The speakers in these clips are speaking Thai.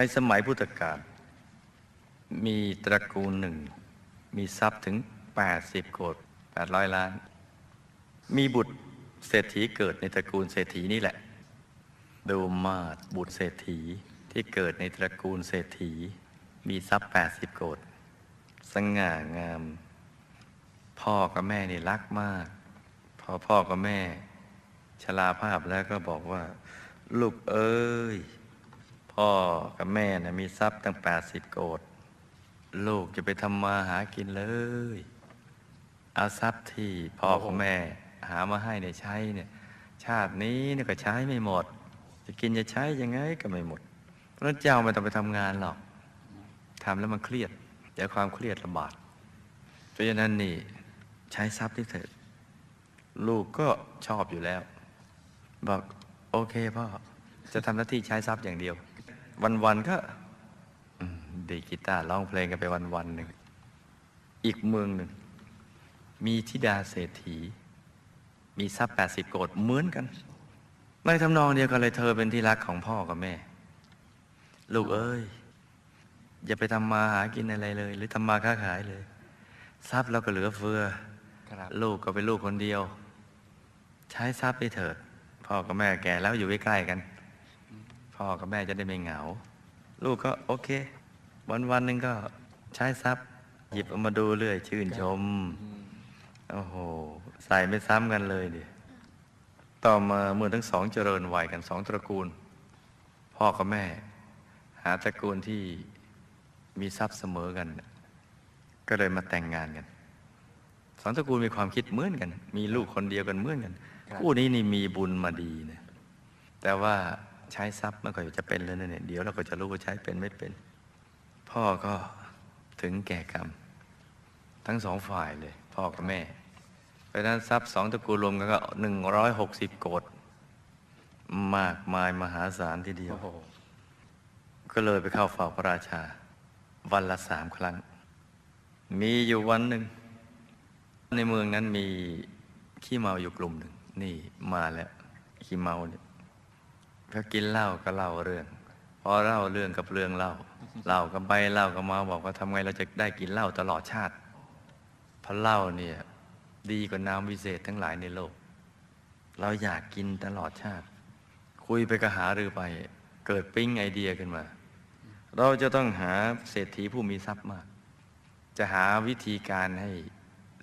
ในสมัยพุทธกาลมีตระกูลหนึ่ง มีทรัพย์ถึง 80 โกด800 ล้าน มีบุตรเศรษฐีเกิดในตระกูลเศรษฐีนี่แหละ ดูมาดบุตรเศรษฐีที่เกิดในตระกูลเศรษฐี มีทรัพย์ 80 โกดสง่างาม พ่อกับแม่นี่รักมาก พอพ่อกับแม่ ชราภาพแล้วก็บอกว่า ลูกเอ้ย พ่อกับแม่นะมีทรัพย์ตั้ง80โกดลูกจะไปทำมาหากินเลย เอาทรัพย์ที่พ่อกับแม่หามาให้เนี่ยใช้เนี่ยชาตินี้เนี่ยก็ใช้ไม่หมด จะกินจะใช้ยังไงก็ไม่หมด เพราะนั้นเจ้าไม่ต้องไปทำงานหรอกทำแล้วมันเครียดเดี๋ยวความเครียดระบาดเพราะฉะนั้นนี่ใช้ทรัพย์ที่เถิดลูกก็ชอบอยู่แล้ว บอกโอเคพ่อจะทำหน้าที่ใช้ทรัพย์อย่างเดียว วันๆก็อืมดีดกีตาร์ร้องเพลงกันไปวันๆหนึ่ง อีกเมืองหนึ่ง มีธิดาเศรษฐี มีทรัพย์แปดสิบโกดเหมือนกัน ในทำนองเดียวกันเลยเธอเป็นที่รักของพ่อกับแม่ ลูกเอ้ย อย่าไปทำมาหากินอะไรเลย หรือทำมาค้าขายเลย ทรัพย์เราก็เหลือเฟือครับลูกก็เป็นลูกคนเดียว ใช้ทรัพย์ไปเถิด พ่อกับแม่แก่แล้วอยู่ใกล้ๆกัน พ่อกับแม่จะได้ไม่เหงา ลูกก็โอเค วันวันๆหนึ่งก็ใช้ทรัพย์ หยิบเอามาดูเรื่อยชื่นชม โอ้โห ใส่ไม่ซ้ำกันเลยดิต่อมาเมื่อทั้งสองเจริญวัยกันสองตระกูล พ่อกับแม่ หาตระกูลที่มีทรัพย์เสมอกัน ก็เลยมาแต่งงานกันสองตระกูลมีความคิดเหมือนกัน มีลูกคนเดียวกันเหมือนกันครับคู่นี้นี่มีบุญมาดีนะแต่ว่า ใช้ทรัพย์ไม่ค่อยจะเป็นเลยนะเนี่ยเดี๋ยวเราก็จะรู้ว่าใช้เป็นไม่เป็น พ่อก็ถึงแก่กรรม ทั้งสองฝ่ายเลย พ่อกับแม่ เพราะฉะนั้นทรัพย์สองตระกูลรวมกันก็หนึ่งร้อยหกสิบโกดมากมายมหาศาลทีเดียวโอ้โหก็เลยไปเข้าเฝ้าพระราชา วันละสามครั้ง มีอยู่วันหนึ่ง ในเมืองนั้นมีขี้เมาอยู่กลุ่มหนึ่ง นี่มาแล้วขี้เมาเนี่ย เขากินเหล้าก็เล่าเรื่อง พอเล่าเรื่องกับเรื่องเล่าเล่ากันไปเล่ากันมาบอกว่าทำไงเราจะได้กินเหล้าตลอดชาติเพราะเหล้าเนี่ยดีกว่าน้ำวิเศษทั้งหลายในโลก เราอยากกินตลอดชาติ คุยไปก็หารือไป เกิดปิ๊งไอเดียขึ้นมา เราจะต้องหาเศรษฐีผู้มีทรัพย์มาก จะหาวิธีการให้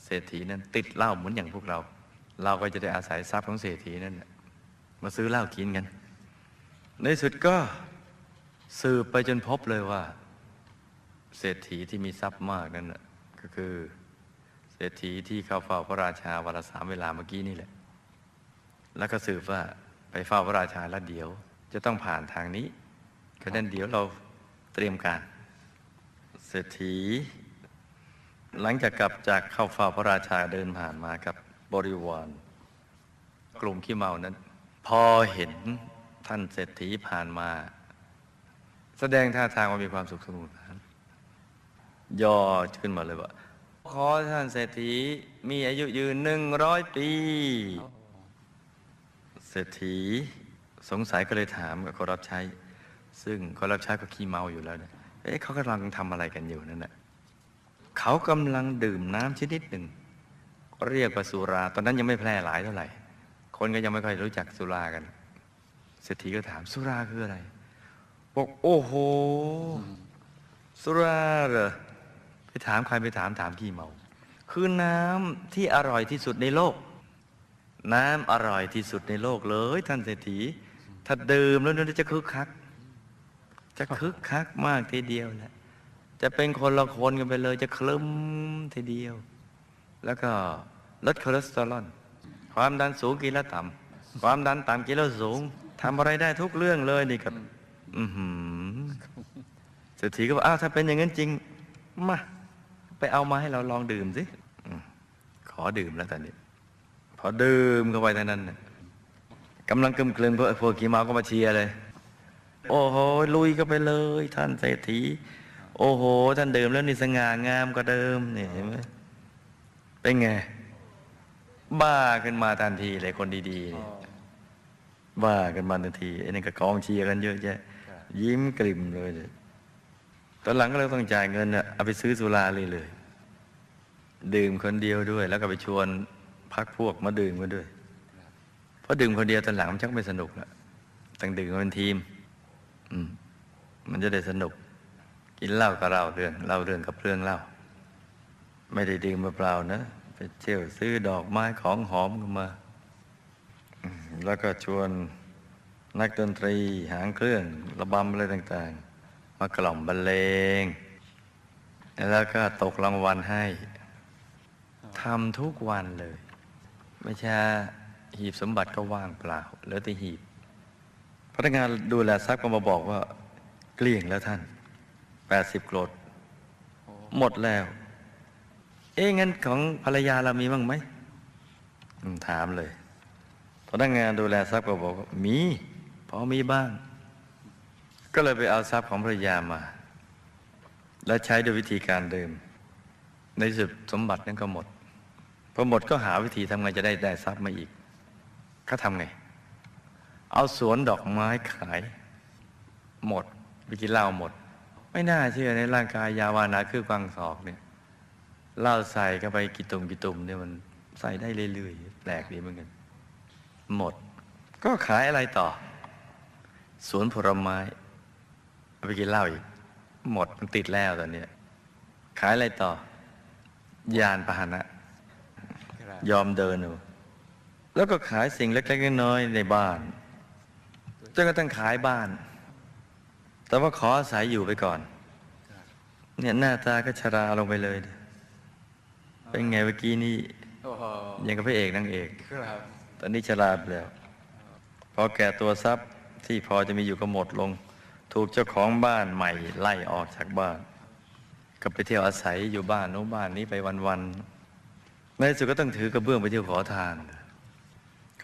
เศรษฐีนั้นติดเหล้าเหมือนอย่างพวกเรา เราก็จะได้อาศัยทรัพย์ของเศรษฐีนั้นน่ะมาซื้อเหล้ากินกัน ในสุดก็สืบไปจนพบเลยว่า เศรษฐีที่มีทรัพย์มากนั้นก็คือ เศรษฐีที่เข้าเฝ้าพระราชาวันละสามเวลาเมื่อกี้นี่แหละ แล้วก็สืบว่าไปเฝ้าพระราชาแล้วเดี๋ยว จะต้องผ่านทางนี้ก็นั้นเดี๋ยวเราเตรียมการ เศรษฐี หลังจากกลับจากเข้าเฝ้าพระราชาเดินผ่านมากับบริวาร กลุ่มขี้เมานั้น พอเห็น ท่านเศรษฐีผ่านมา แสดงท่าทางว่ามีความสุขสนุกสนานย่อขึ้นมาเลยว่า ขอท่านเศรษฐีมีอายุยืนหนึ่งร้อยปี เศรษฐีสงสัยก็เลยถามกับคนรับใช้ ซึ่งคนรับใช้ก็ขี้เมาอยู่แล้วเนี่ยเอ๊ะเขากำลังทำอะไรกันอยู่นั่นแหละเขากำลังดื่มน้ำชนิดหนึ่งเรียกว่าสุรา ตอนนั้นยังไม่แพร่หลายเท่าไหร่ คนก็ยังไม่ค่อยรู้จักสุรากัน เศรษฐีก็ถามสุราคืออะไร บอกโอ้โห สุราเหรอไปถามใครไปถามถามขี้เมา คือน้ำที่อร่อยที่สุดในโลก น้ำอร่อยที่สุดในโลกเลย ท่านเศรษฐี ถ้าดื่มแล้วนี่จะคึกคัก จะคึกคักมากทีเดียวแหละจะเป็นคนละคนกันไปเลยจะเคลิ้มทีเดียว แล้วก็ลดคอเลสเตอรอลความดันสูงกินแล้วต่ำความดันต่ำกินแล้วสูง ทำอะไรได้ทุกเรื่องเลยนี่ครับอือหือเศรษฐีก็บอกอ้าวถ้าเป็นอย่างนั้นจริง มา ไปเอามาให้เราลองดื่มสิอืมขอดื่มแล้วตอนนี้พอดื่มเข้าไปเท่านั้นน่ะกำลังกึมกลืนพวกพวกกีเมาก็มาเชียร์เลย โอ้โหลุยก็ไปเลย ท่านเศรษฐีโอ้โห ท่านดื่มแล้วนี่สง่างามกว่าเดิมนี่เห็นไหมเป็นไง บ้าขึ้นมาทันทีเลยคนดีๆอ๋อนี่ บ้ากันมาทันทีไอ้นี่ก็กองเชียร์กันเยอะแยะครับยิ้มกลิ่มเลยเนี่ยตอนหลังก็เลยต้องจ่ายเงินน่ะเอาไปซื้อสุราเลยเลย ดื่มคนเดียวด้วย แล้วก็ไปชวนพักพวกมาดื่มกันด้วยเพราะดื่มคนเดียวตอนหลังมันชักไม่สนุกละต้องดื่มกันเป็นทีม อืม มันจะได้สนุก กินเหล้าก็เล่าเรื่องเล่าเรื่องกับเรื่องเล่าไม่ได้ดื่มเปล่าๆนะไปเที่ยวซื้อดอกไม้ของหอมกันมาอืม แล้วก็ชวนนักดนตรีหางเครื่องระบำอะไรต่างๆ มากล่อมบรรเลง แล้วก็ตกรางวัลให้ทำทุกวันเลยไม่ใช่หีบสมบัติก็ว่างเปล่าเหลือแต่หีบพนักงานดูแลทรัพย์ก็มาบอกว่า เกลี้ยงแล้วท่าน80โกรดหมดแล้ว เอ๊ะงั้นของภรรยาเรามีบ้างไหมถามเลย นักงานดูแลทรัพย์ก็บอกมีพอมีบ้าง ก็เลยไปเอาทรัพย์ของภรรยามา และใช้ด้วยวิธีการเดิม ในสุดสมบัตินั้นก็หมดพอหมดก็หาวิธีทำไงจะได้ได้ทรัพย์มาอีกเขาทำไง เอาสวนดอกไม้ขาย หมดไปกินเหล้าหมด ไม่น่าเชื่อในร่างกายยาวานาคือกวางศอกเนี่ยเหล้าใส่เข้าไปกี่ตุ่มกี่ตุ่มเนี่ยมันใส่ได้เรื่อยๆแปลกดีเหมือนกัน หมด ก็ขายอะไรต่อ สวนผลไม้เอาไปกินเหล้าอีก หมดมันติดแล้วตอนเนี้ยขายอะไรต่อ ยานพาหนะ ยอมเดินเอาแล้วก็ขายสิ่งเล็กๆน้อยๆในบ้านจนกระทั่งขายบ้าน แต่ว่าขออาศัยอยู่ไปก่อน เนี่ยหน้าตาก็ชราลงไปเลย เป็นไงเมื่อกี้นี่โอ้โหยังกับพระเอกนางเอกครับ ตอนนี้ชราไปแล้วพอแก่ตัวทรัพย์ที่พอจะมีอยู่ก็หมดลง ถูกเจ้าของบ้านใหม่ไล่ออกจากบ้าน ก็ไปเที่ยวอาศัยอยู่บ้านโน้นบ้านนี้ไปวันๆในที่สุดก็ต้องถือกระเบื้องไปเที่ยวขอทาน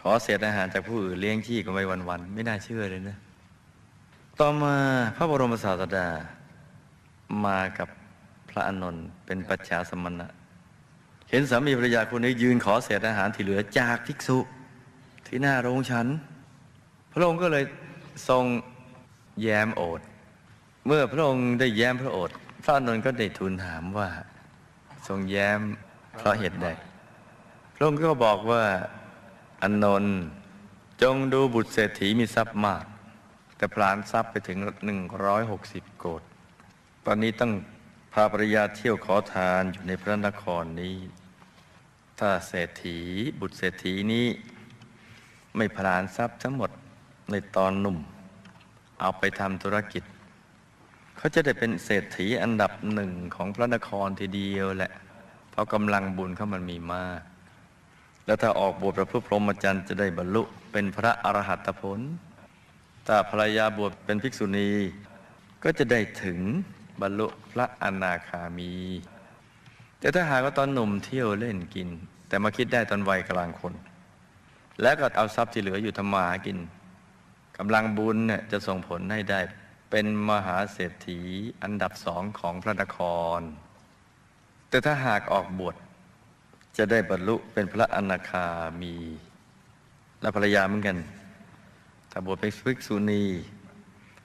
ขอเศษอาหารจากผู้อื่นเลี้ยงชีพกันไปวันๆไม่น่าเชื่อเลยนะ ต่อมาพระบรมศาสดามากับพระอานนท์เป็นปัจฉาสมณะ เห็นสามีภรรยาคนนี้ยืนขอเศษอาหารที่เหลือจากภิกษุ ที่หน้าโรงฉัน พระองค์ก็เลยทรงแย้มโอษฐ์เมื่อพระองค์ได้แย้มพระโอษฐ์พระอนนท์ก็ได้ทูลถามว่า ทรงแย้มเพราะเหตุใด พระองค์ก็บอกว่าอานนท์จงดูบุตรเศรษฐีมีทรัพย์มาก แต่พลานทรัพย์ไปถึง 160 โกดตอนนี้ต้องพาภรรยาเที่ยวขอทานอยู่ในพระนครนี้ ถ้าเศรษฐีบุตรเศรษฐีนี้ ไม่พลานทรัพย์ทั้งหมดในตอนหนุ่ม เอาไปทำธุรกิจ เขาจะได้เป็นเศรษฐีอันดับหนึ่งของพระนครทีเดียวแหละ เพราะกำลังบุญเขามันมีมาก แล้วถ้าออกบวชประพฤติพรหมจรรย์จะได้บรรลุเป็นพระอรหัตผลถ้าภรรยาบวชเป็นภิกษุณี ก็จะได้ถึงบรรลุพระอนาคามี แต่ถ้าหากว่าตอนหนุ่มเที่ยวเล่นกิน แต่มาคิดได้ตอนวัยกลางคน แล้วก็เอาทรัพย์ที่เหลืออยู่ทำมาหากินกำลังบุญเนี่ยจะส่งผลให้ได้ เป็นมหาเศรษฐีอันดับสองของพระนคร แต่ถ้าหากออกบวชจะได้บรรลุเป็นพระอนาคามี และภรรยาเหมือนกัน ถ้าบวชเป็นภิกษุณี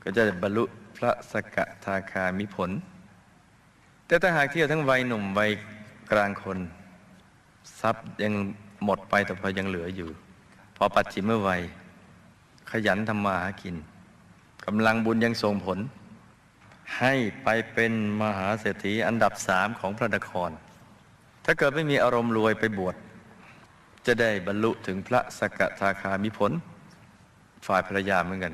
ก็จะบรรลุพระสกทาคามิผล แต่ถ้าหากเที่ยวทั้งวัยหนุ่มวัยกลางคน ทรัพย์ยังหมดไปแต่พอยังเหลืออยู่ พอปัจฉิมวัยขยันทำมาหากินกำลังบุญยังส่งผล ให้ไปเป็นมหาเศรษฐีอันดับสามของพระนคร ถ้าเกิดไม่มีอารมณ์รวยไปบวชจะได้บรรลุถึงพระสกทาคามิผล ฝ่ายภรรยาเหมือนกัน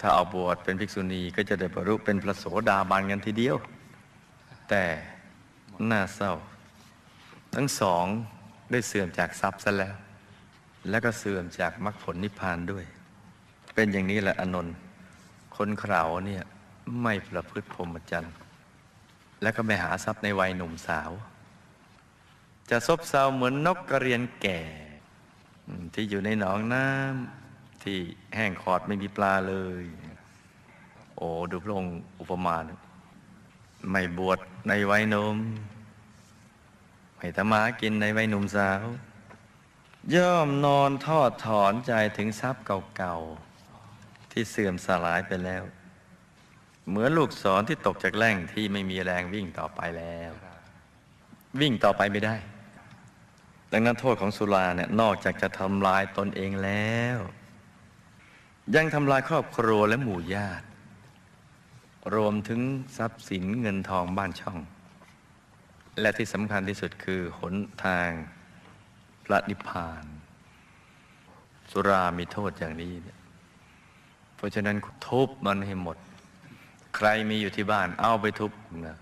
ถ้าเอาบวชเป็นภิกษุณีก็จะได้บรรลุเป็นพระโสดาบันกันทีเดียว แต่น่าเศร้า ทั้งสองได้เสื่อมจากทรัพย์ซะแล้ว แล้วก็เสื่อมจากมรรคผลนิพพานด้วย เป็นอย่างนี้แหละอนนท์คนเขาเนี่ยไม่ประพฤติพรหมจรรย์ และก็ไม่หาทรัพย์ในวัยหนุ่มสาว จะซบเซาเหมือนนกกระเรียนแก่ ที่อยู่ในหนองน้ำที่แห้งขอดไม่มีปลาเลย โอ้ดูพระองค์อุปมาไม่บวชในวัยหนุ่มไม่ทำมาหากินในวัยหนุ่มสาว ย่อมนอนทอดถอนใจถึงทรัพย์เก่าๆ ที่เสื่อมสลายไปแล้ว เหมือนลูกศรที่ตกจากแหล่งที่ไม่มีแรงวิ่งต่อไปแล้ว วิ่งต่อไปไม่ได้ ดังนั้นโทษของสุราเนี่ยนอกจากจะทำลายตนเองแล้ว ยังทำลายครอบครัวและหมู่ญาติ รวมถึงทรัพย์สินเงินทองบ้านช่อง และที่สำคัญที่สุดคือหนทาง พระนิพพาน สุรามีโทษอย่างนี้เนี่ยเพราะฉะนั้นทุบมันให้หมด ใครมีอยู่ที่บ้านเอาไปทุบนะ